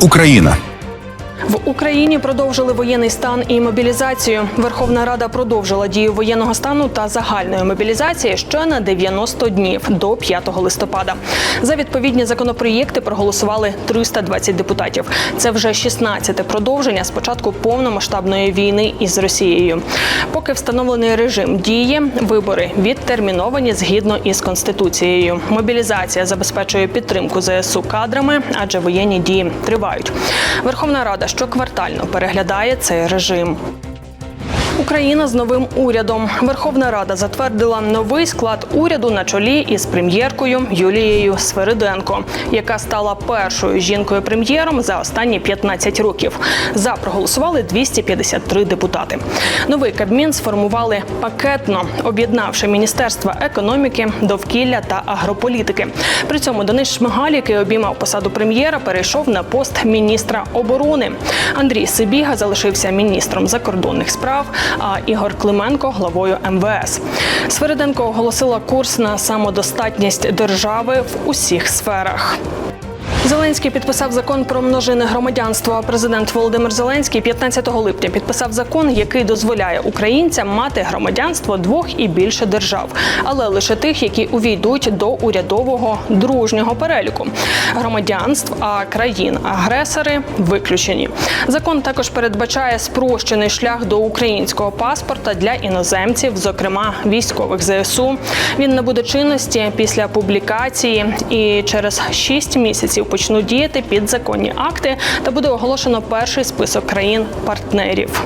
Україна. В Україні продовжили воєнний стан і мобілізацію. Верховна Рада продовжила дію воєнного стану та загальної мобілізації ще на 90 днів до 5 листопада. За відповідні законопроєкти проголосували 320 депутатів. Це вже 16-те продовження з початку повномасштабної війни із Росією. Поки встановлений режим діє, вибори відтерміновані згідно із конституцією. Мобілізація забезпечує підтримку ЗСУ кадрами, адже воєнні дії тривають. Верховна Рада щоквартально переглядає цей режим. Україна з новим урядом. Верховна Рада затвердила новий склад уряду на чолі із прем'єркою Юлією Свериденко, яка стала першою жінкою-прем'єром за останні 15 років. За проголосували 253 депутати. Новий кабмін сформували пакетно, об'єднавши міністерства економіки, довкілля та агрополітики. При цьому Денис Шмигаль, який обіймав посаду прем'єра, перейшов на пост міністра оборони. Андрій Сибіга залишився міністром закордонних справ а Ігор Клименко главою МВС. Свериденко оголосила курс на самодостатність держави в усіх сферах. Зеленський підписав закон про множинне громадянство. Президент Володимир Зеленський 15 липня підписав закон, який дозволяє українцям мати громадянство двох і більше держав, але лише тих, які увійдуть до урядового дружнього переліку громадянств, а країн-агресори виключені. Закон також передбачає спрощений шлях до українського паспорта для іноземців, зокрема військових ЗСУ. Він набуде чинності після публікації і через 6 місяців почнуть діяти підзаконні акти та буде оголошено перший список країн-партнерів.